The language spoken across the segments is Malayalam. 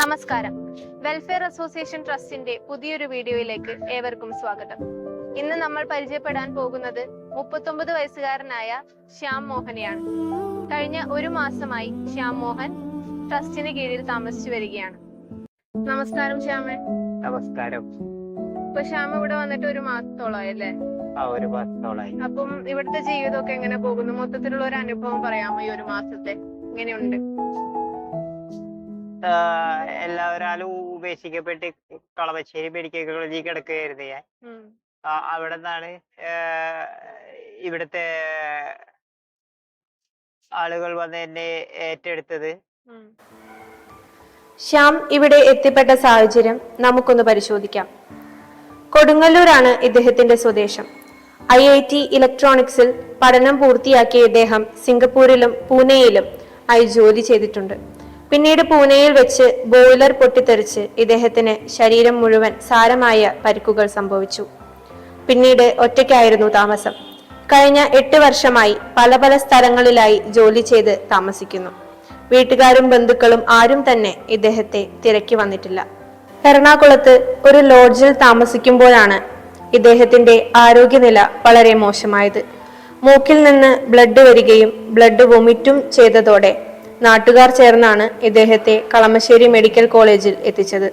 നമസ്കാരം. വെൽഫെയർ അസോസിയേഷൻ ട്രസ്റ്റിന്റെ പുതിയൊരു വീഡിയോയിലേക്ക് ഏവർക്കും സ്വാഗതം. ഇന്ന് നമ്മൾ പരിചയപ്പെടാൻ പോകുന്നത് മുപ്പത്തൊമ്പത് വയസ്സുകാരനായ ശ്യാം മോഹനെയാണ്. കഴിഞ്ഞ ഒരു മാസമായി ശ്യാം മോഹൻ ട്രസ്റ്റിന് കീഴിൽ താമസിച്ചു വരികയാണ്. നമസ്കാരം ശ്യാമേ. നമസ്കാരം. ഇപ്പൊ ശ്യാം ഇവിടെ വന്നിട്ട് ഒരു മാസത്തോളമായി അല്ലേ? ആ ഒരു മാസത്തോളായി അപ്പം ഇവിടുത്തെ ജീവിതമൊക്കെ എങ്ങനെ പോകുന്നു? മൊത്തത്തിലുള്ള ഒരു അനുഭവം പറയാമോ ഈ ഒരു മാസത്തെ? എങ്ങനെയുണ്ട്? എല്ലാവരാലും ഉപേക്ഷിക്കപ്പെട്ട് കളമശ്ശേരി മെഡിക്കൽ കോളേജിൽ കിടക്കുകയായിരുന്നു ഞാൻ. അവിടെ നിന്നാണ് ഇവിടുത്തെ ആളുകൾ വന്ന് എന്നെ ഏറ്റെടുത്തത്. ശ്യാം ഇവിടെ എത്തിപ്പെട്ട സാഹചര്യം നമുക്കൊന്ന് പരിശോധിക്കാം. കൊടുങ്ങല്ലൂരാണ് ഇദ്ദേഹത്തിന്റെ സ്വദേശം. ഐ ഐ ടി ഇലക്ട്രോണിക്സിൽ പഠനം പൂർത്തിയാക്കിയ ഇദ്ദേഹം സിംഗപ്പൂരിലും പൂനെയിലും ആയി ജോലി ചെയ്തിട്ടുണ്ട്. പിന്നീട് പൂനെയിൽ വെച്ച് ബോയിലർ പൊട്ടിത്തെറിച്ച് ഇദ്ദേഹത്തിന് ശരീരം മുഴുവൻ സാരമായ പരിക്കുകൾ സംഭവിച്ചു. പിന്നീട് ഒറ്റയ്ക്കായിരുന്നു താമസം. കഴിഞ്ഞ എട്ട് വർഷമായി പല പല സ്ഥലങ്ങളിലായി ജോലി ചെയ്ത് താമസിക്കുന്നു. വീട്ടുകാരും ബന്ധുക്കളും ആരും തന്നെ ഇദ്ദേഹത്തെ തിരക്കി വന്നിട്ടില്ല. എറണാകുളത്ത് ഒരു ലോഡ്ജിൽ താമസിക്കുമ്പോഴാണ് ഇദ്ദേഹത്തിന്റെ ആരോഗ്യനില വളരെ മോശമായത്. മൂക്കിൽ നിന്ന് ബ്ലഡ് വരികയും ബ്ലഡ് വൊമിറ്റും ചെയ്തതോടെ നാട്ടുകാർ ചേർന്നാണ് ഇദ്ദേഹത്തെ കളമശ്ശേരി മെഡിക്കൽ കോളേജിൽ എത്തിച്ചത്.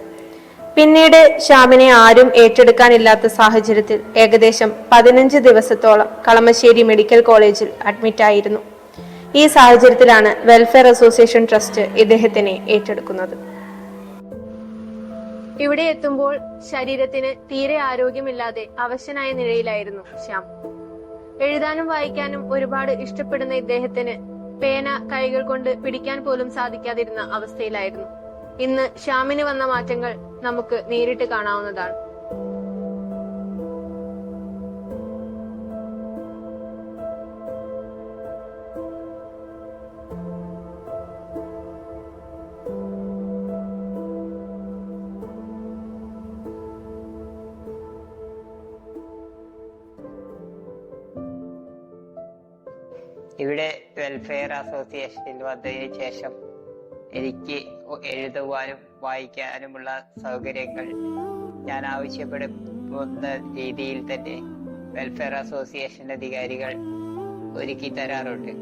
പിന്നീട് ശ്യാമിനെ ആരും ഏറ്റെടുക്കാനില്ലാത്ത സാഹചര്യത്തിൽ ഏകദേശം പതിനഞ്ച് ദിവസത്തോളം കളമശ്ശേരി മെഡിക്കൽ കോളേജിൽ അഡ്മിറ്റ് ആയിരുന്നു. ഈ സാഹചര്യത്തിലാണ് വെൽഫെയർ അസോസിയേഷൻ ട്രസ്റ്റ് ഇദ്ദേഹത്തിനെ ഏറ്റെടുക്കുന്നത്. ഇവിടെ എത്തുമ്പോൾ ശരീരത്തിന് തീരെ ആരോഗ്യമില്ലാതെ അവശനായ നിലയിലായിരുന്നു ശ്യാം. എഴുതാനും വായിക്കാനും ഒരുപാട് ഇഷ്ടപ്പെടുന്ന ഇദ്ദേഹത്തിന് പേന കൈകൾ കൊണ്ട് പിടിക്കാൻ പോലും സാധിക്കാതിരുന്ന അവസ്ഥയിലായിരുന്നു. ഇന്ന് ശ്യാമിന് വന്ന മാറ്റങ്ങൾ നമുക്ക് നേരിട്ട് കാണാവുന്നതാണ്. ഇവിടെ വെൽഫെയർ അസോസിയേഷനിൽ വന്നതിന് ശേഷം എനിക്ക് എഴുതുവാനും വായിക്കാനുമുള്ള സൗകര്യങ്ങൾ ഞാൻ ആവശ്യപ്പെടുന്ന രീതിയിൽ തന്നെ വെൽഫെയർ അസോസിയേഷൻ അധികാരികൾ ഒരുക്കി തരാറുണ്ട്.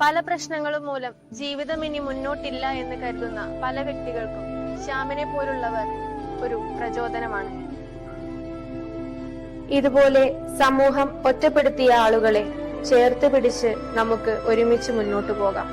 പല പ്രശ്നങ്ങളും മൂലം ജീവിതം ഇനി മുന്നോട്ടില്ല എന്ന് കരുതുന്ന പല വ്യക്തികൾക്കും ശ്യാമിനെ പോലുള്ളവർ ഒരു പ്രചോദനമാണ്. ഇതുപോലെ സമൂഹം ഒറ്റപ്പെടുത്തിയ ആളുകളെ ചേർത്ത് പിടിച്ച് നമുക്ക് ഒരുമിച്ച് മുന്നോട്ട് പോകാം.